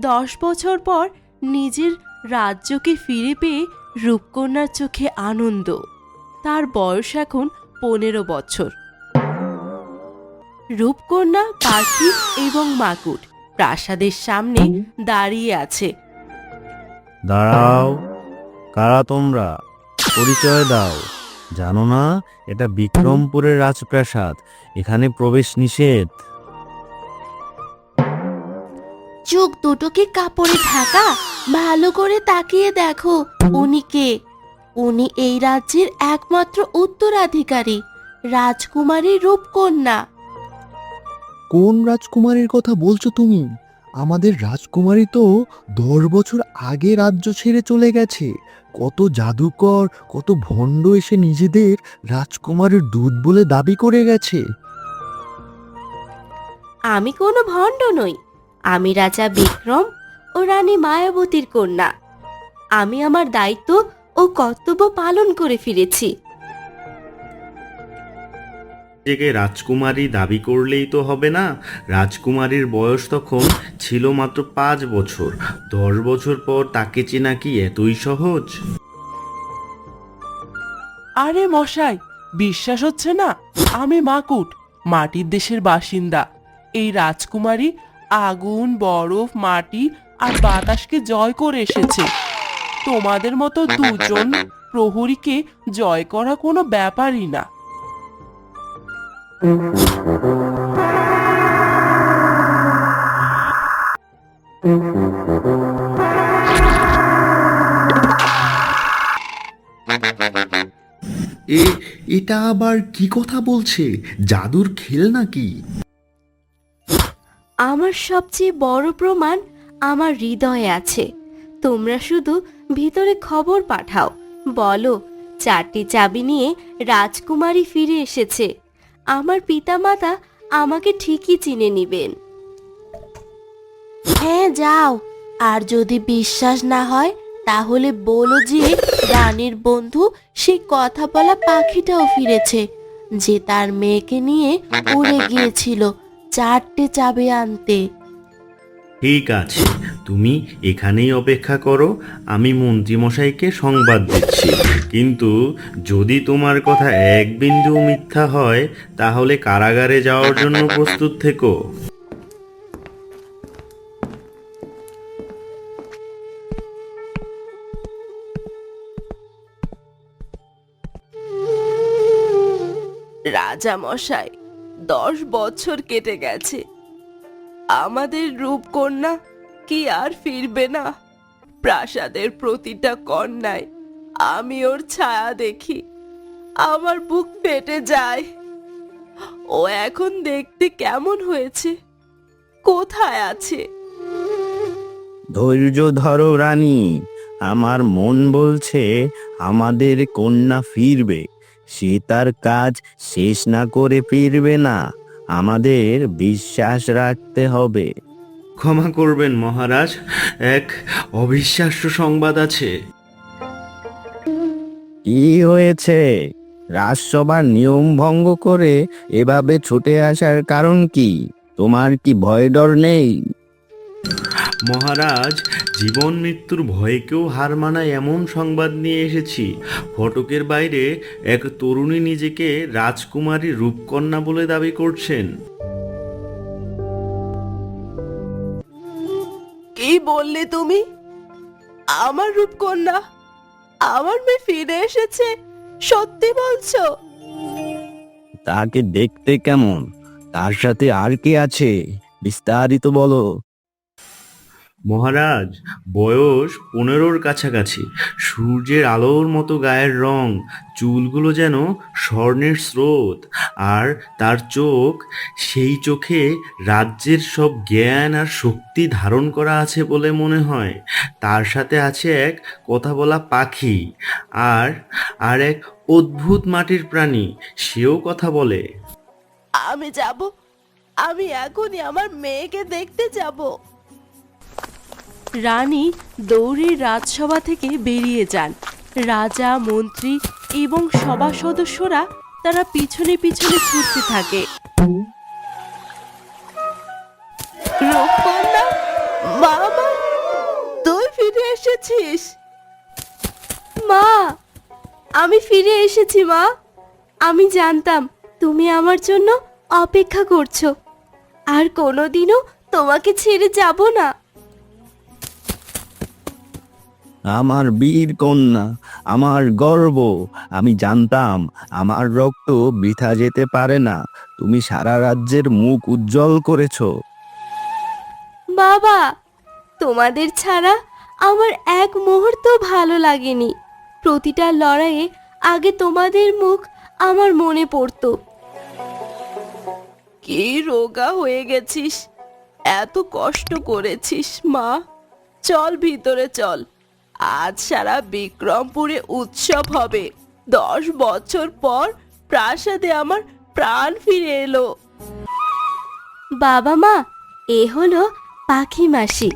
দশ বছর পর নিজের রাজ্যকে ফিরে পেয়ে রূপকন্যার চোখে আনন্দ। তার বয়স এখন পনেরো বছর। রূপকন্যা পাখি এবং মাকুট প্রাসাদের সামনে দাঁড়িয়ে আছে। দাঁড়াও, কারা তোমরা? পরিচয় দাও। জানো না, এটা বিক্রমপুরের রাজপ্রাসাদ। এখানে প্রবেশ নিষেধ। চোখ দুটোকে কাপড়ে ঢাকা ভালো করে তাকিয়ে দেখো উনি কে। উনি এই রাজ্যের একমাত্র উত্তরাধিকারী রাজকুমারী রূপকন্যা। কোন রাজকুমারীর কথা বলছো তুমি? আমাদের রাজকুমারী তো দশ বছর আগে রাজ্য ছেড়ে চলে গেছে। কত জাদুকর কত ভণ্ড এসে নিজেদের রাজকুমারীর দুধ বলে দাবি করে গেছে। আমি কোনো ভণ্ড নই আমি রাজা বিক্রম ও রানী মায়াবতীর কন্যা। আমি আমার দায়িত্ব ও কর্তব্য পালন করে ফিরেছি। নিজেকে রাজকুমারী দাবি করলেই তো হবে না। রাজকুমারীর বয়স তখন ছিল মাত্র পাঁচ বছর। দশ বছর পর তাকে চেনা কি এতই সহজ? আরে মশাই বিশ্বাস হচ্ছে না। আমি মাকুট মাটির দেশের বাসিন্দা। এই রাজকুমারী আগুন, বরফ, মাটি আর বাতাসকে জয় করে এসেছে। তোমাদের মতো দুজন প্রহরীকে জয় করা কোনো ব্যাপারই না। এ, এটা আবার কি কথা বলছে? জাদুর খেল নাকি আমার সবচেয়ে বড় প্রমাণ আমার হৃদয়ে আছে। তোমরা শুধু ভিতরে খবর পাঠাও। বলো, চারটি চাবি নিয়ে রাজকুমারী ফিরে এসেছে। আমার পিতামাতা আমাকে ঠিকই চিনে নিবেন। হ্যাঁ যাও। আর যদি বিশ্বাস না হয়, তাহলে বলো যে রানীর বন্ধু সেই কথা বলা পাখিটাও ফিরেছে, যে তার মেয়েকে নিয়ে উড়ে গিয়েছিল। চারটে চাবি আনতে। ঠিক আছে তুমি এখানেই অপেক্ষা করো আমি মন্ত্রীমশাইকে সংবাদ দিচ্ছি। কিন্তু যদি তোমার কথা এক বিন্দু মিথ্যা হয় তাহলে কারাগারে যাওয়ার জন্য প্রস্তুত থেকো। রাজা মশাই দশ বছর কেটে গেছে। আমাদের রূপকন্যা কি আর ফিরবে না? প্রাসাদের প্রতিটা কন্যায় আমি ওর ছায়া দেখি। আমার বুক ফেটে যায়। ও এখন দেখতে কেমন হয়েছে? কোথায় আছে? ধৈর্য ধরো রানী, আমার মন বলছে আমাদের কন্যা ফিরবে। সে তার কাজ শেষ না করে ফিরবে না। আমাদের বিশ্বাস রাখতে হবে। ক্ষমা করবেন মহারাজ এক অবিশ্বাস্য সংবাদ আছে। কি হয়েছে? রাজসভার নিয়ম ভঙ্গ করে এভাবে ছুটে আসার কারণ কি? তোমার কি ভয় ডর নেই? মহারাজ জীবন মৃত্যুর ভয়কেও হার মানায় এমন সংবাদ নিয়ে এসেছি। ফটকের বাইরে এক তরুণী নিজেকে রাজকুমারী রূপকন্যা বলে দাবি করছেন। কি বললে তুমি? আমার রূপকন্যা আমার মেয়ে ফিরে এসেছে সত্যি বলছো? তাকে দেখতে কেমন? তার সাথে আর কে আছে? বিস্তারিত বলো। মহারাজ, বয়স পনেরোর কাছাকাছি। সূর্যের আলোর মতো গায়ের রং, চুলগুলো যেন স্বর্ণের স্রোত, আর তার চোখ, সেই চোখে রাজ্যের সব জ্ঞান আর শক্তি ধারণ করা আছে বলে মনে হয়। তার সাথে আছে এক কথা বলা পাখি, আর আর এক অদ্ভুত মাটির প্রাণী, সেও কথা বলে। আমি যাব। আমি এখনই আমার মেয়েকে দেখতে যাব। রানী দৌড়ে রাজসভা থেকে বেরিয়ে যান। রাজা, মন্ত্রী এবং সভা সদস্যরা তারা পিছনে পিছনে ছুটতে থাকে। বাবা এসেছিস? মা, আমি ফিরে এসেছি, মা। আমি জানতাম তুমি আমার জন্য অপেক্ষা করছ। আর কোনোদিনও তোমাকে ছেড়ে যাব না। আমার বীর কন্যা আমার গর্ব। আমি জানতাম আমার রক্ত বৃথা যেতে পারে না। তুমি সারা রাজ্যের মুখ উজ্জ্বল করেছ। বাবা তোমাদের ছাড়া আমার এক মুহূর্ত ভালো লাগেনি। প্রতিটা লড়াইয়ে আগে তোমাদের মুখ আমার মনে পড়তো। কি রোগা হয়ে গেছিস। এত কষ্ট করেছিস মা। চল ভিতরে চল। আজ সারা বিক্রমপুরে উৎসব হবে। দশ বছর পর প্রাসাদে আমার প্রাণ ফিরে এলো। বাবা মা, এ হলো পাখি মাসি।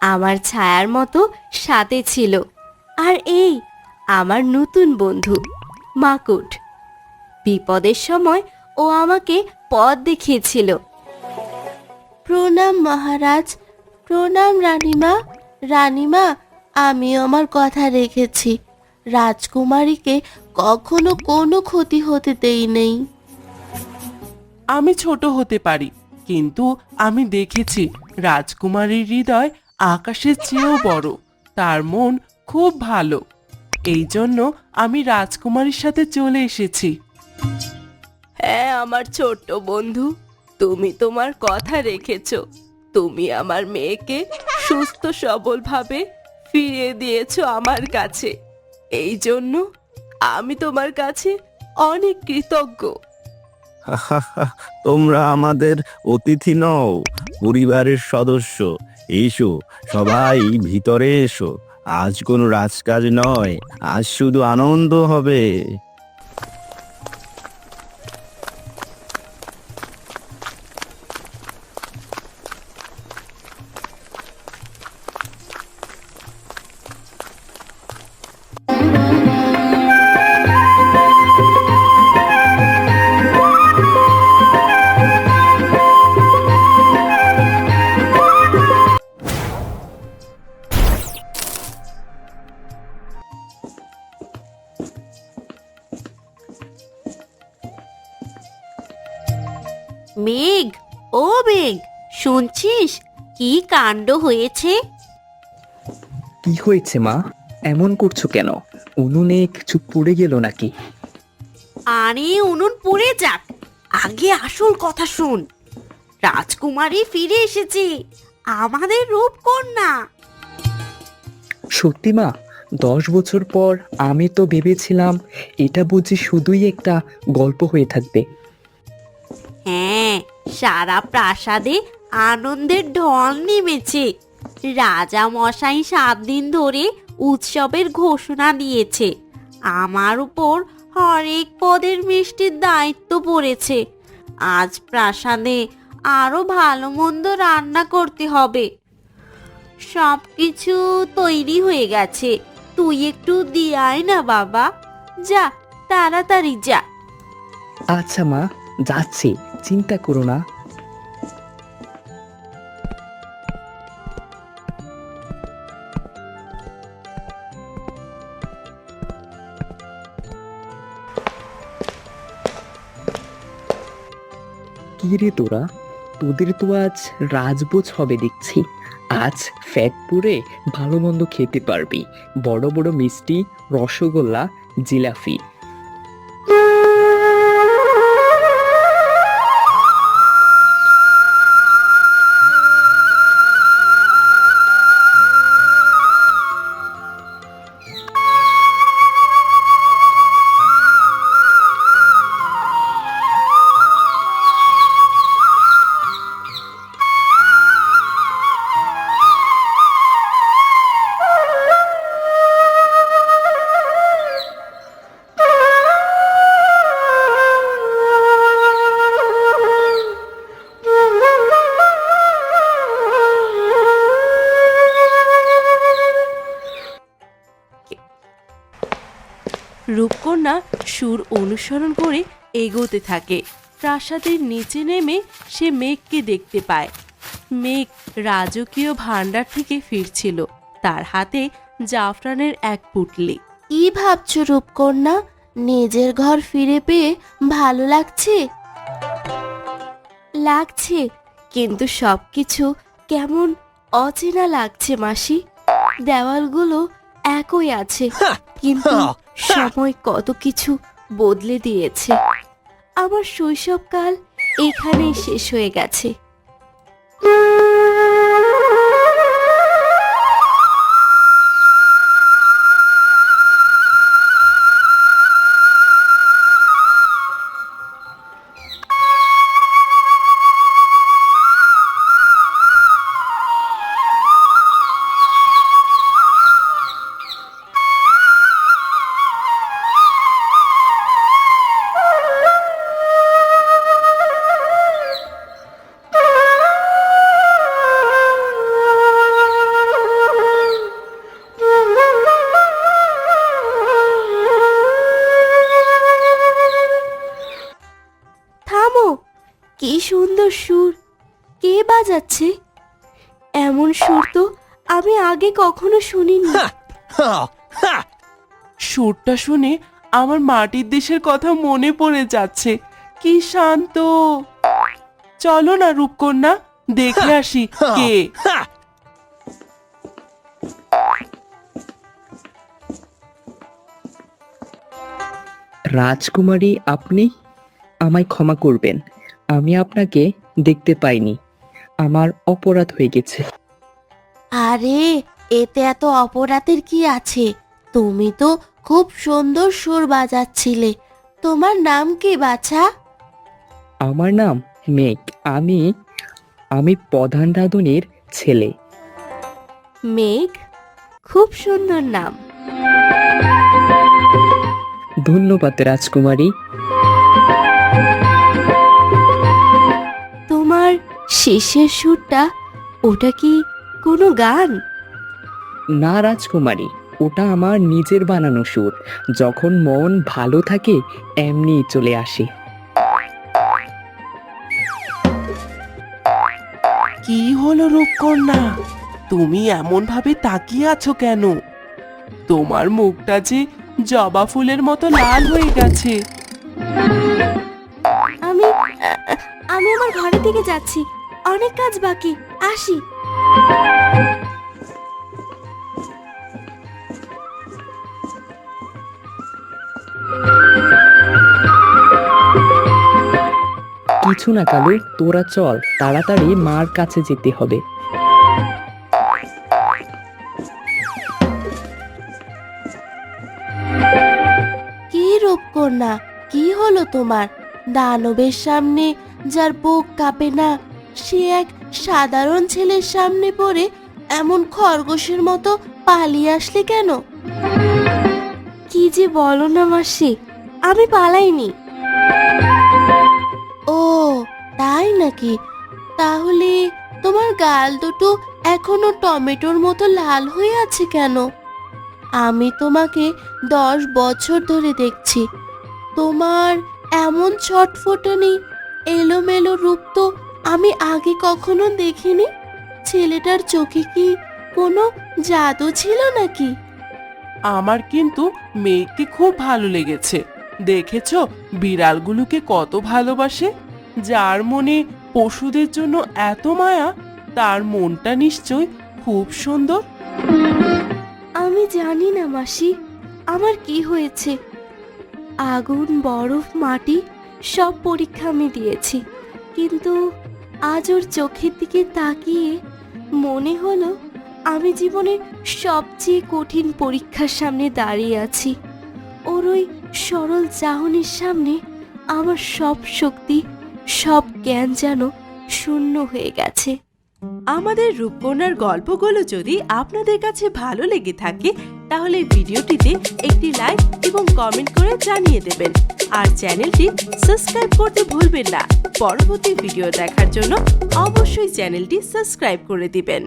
আমার ছায়ার মতো সাথে ছিল। আর এই আমার নতুন বন্ধু, মাকুট। বিপদের সময় ও আমাকে পথ দেখিয়েছিল। প্রণাম মহারাজ, প্রণাম রানীমা রানীমা আমি আমার কথা রেখেছি। রাজকুমারীকে কখনো কোনো ক্ষতি হতে দেই নেই। আমি ছোট হতে পারি কিন্তু আমি দেখেছি রাজকুমারীর হৃদয় আকাশের চেয়েও বড় তার মন খুব ভালো। এই জন্য আমি রাজকুমারীর সাথে চলে এসেছি। হ্যাঁ আমার ছোট্ট বন্ধু তুমি তোমার কথা রেখেছো। তুমি আমার মেয়েকে সুস্থ সবলভাবে ফিরিয়ে দিয়েছ আমার কাছে। এই জন্য আমি তোমার কাছে অনেক কৃতজ্ঞ। তোমরা আমাদের অতিথি নও, পরিবারের সদস্য। এসো, সবাই ভিতরে এসো। আজ কোনো রাজকাজ নয়, আজ শুধু আনন্দ হবে। কাণ্ড হয়েছে? কি হয়েছে মা? এমন করছ কেন? উনুনে কিছু পড়ে গেল নাকি? আরে উনুন পড়ে যাক। আগে আসল কথা শুন। রাজকুমারী ফিরে এসেছে। আমাদের রূপ রূপকন্যা। সত্যি মা দশ বছর পর আমি তো ভেবেছিলাম এটা বুঝি শুধুই একটা গল্প হয়ে থাকবে। হ্যাঁ সারা প্রাসাদে আনন্দের ঢল নেমেছে। রাজা মশাই সাত দিন ধরে উৎসবের ঘোষণা দিয়েছে। আমার উপর হরেক পদের মিষ্টির দায়িত্ব পড়েছে। আজ প্রাসাদে আরও ভালো মন্দ রান্না করতে হবে। সব কিছু তৈরি হয়ে গেছে। তুই একটু দিয়ে আয় না বাবা। যা, তাড়াতাড়ি যা। আচ্ছা মা, যাচ্ছি। চিন্তা করো না। কি রে তোরা? তোদের তো আজ রাজবোজ হবে দেখছি। আজ ফ্যাট পুরে ভালো মন্দ খেতে পারবি। বড় বড় মিষ্টি, রসগোল্লা জিলাফি রূপকন্যা সুর অনুসরণ করে এগোতে থাকে। প্রাসাদের নিচে নেমে সে মেঘকে দেখতে পায়। মেঘ রাজকীয় ভাণ্ডার থেকে ফিরছিল। তার হাতে জাফরানের এক পুটলি। কি ভাবছ রূপকন্যা? নিজের ঘর ফিরে পেয়ে ভালো লাগছে? লাগছে কিন্তু সবকিছু কেমন অচেনা লাগছে মাসি। দেওয়ালগুলো একই আছে কিন্তু সময় কত কিছু বদলে দিয়েছে। আমার শৈশবকাল এখানেই শেষ হয়ে গেছে। কি সুন্দর সুর। কে বাজাচ্ছে? এমন সুর তো আমি আগে কখনো শুনিনি। সুরটা শুনে আমার মাটির দেশের কথা মনে পড়ে যাচ্ছে। কি শান্ত। চলো না রূপকন্যা দেখে আসি কে। রাজকুমারী আপনি আমায় ক্ষমা করবেন। আমি আপনাকে দেখতে পাইনি। আমার অপরাধ হয়ে গেছে। আরে এতে এত অপরাধের কি আছে? তুমি তো খুব সুন্দর সুর বাজাচ্ছিলে। তোমার নাম কি বাছা? আমার নাম মেঘ। আমি আমি প্রধান রাঁধুনির ছেলে। মেঘ খুব সুন্দর নাম। ধন্যবাদ রাজকুমারী। শেষের সুরটা ওটা কি কোনো গান? না রাজকুমারী ওটা আমার নিজের বানানো সুর। যখন মন ভালো থাকে এমনি চলে আসে। কি হলো রূপকন্যা? তুমি এমন ভাবে তাকিয়ে আছো কেন? তোমার মুখটা যে জবা ফুলের মতো লাল হয়ে গেছে। আমি আমি আমার ঘরের দিকে যাচ্ছি। অনেক কাজ বাকি। আসি। কিছু না কালু তোরা চল তাড়াতাড়ি মার কাছে যেতে হবে। কি রূপকন্যা কি হলো তোমার? দানবের সামনে যার বুক কাঁপে না সে এক সাধারণ ছেলের সামনে পড়ে এমন খরগোশের মতো পালিয়ে আসলে কেন? কি যে বলো না মাসি, আমি পালাইনি। ও, তাই নাকি? তাহলে তোমার গাল দুটো এখনও টমেটোর মতো লাল হয়ে আছে কেন? আমি তোমাকে দশ বছর ধরে দেখছি। তোমার এমন ছটফটানি, এলোমেলো রূপ তো আমি আগে কখনো দেখিনি। ছেলেটার চোখে কি কোনো জাদু ছিল নাকি? আমার কিন্তু মেয়েকে খুব ভালো লেগেছে। দেখেছ বিড়ালগুলোকে কত ভালোবাসে? যার মনে পশুদের জন্য এত মায়া তার মনটা নিশ্চয় খুব সুন্দর। আমি জানি না মাসি আমার কি হয়েছে? আগুন বরফ মাটি সব পরীক্ষা আমি দিয়েছি। কিন্তু আজ ওর চোখের দিকে তাকিয়ে মনে হলো আমি জীবনের সবচেয়ে কঠিন পরীক্ষার সামনে দাঁড়িয়ে আছি। ওর ওই সরল চাহনির সামনে আমার সব শক্তি, সব জ্ঞান যেন শূন্য হয়ে গেছে। আমাদের রূপকন্যার গল্পগুলো যদি আপনাদের কাছে ভালো লেগে থাকে, তাহলে ভিডিওটিতে একটি লাইক এবং কমেন্ট করে জানিয়ে দেবেন। আর চ্যানেলটি সাবস্ক্রাইব করতে ভুলবেন না। পরবর্তী ভিডিও দেখার জন্য অবশ্যই চ্যানেলটি সাবস্ক্রাইব করে দিবেন।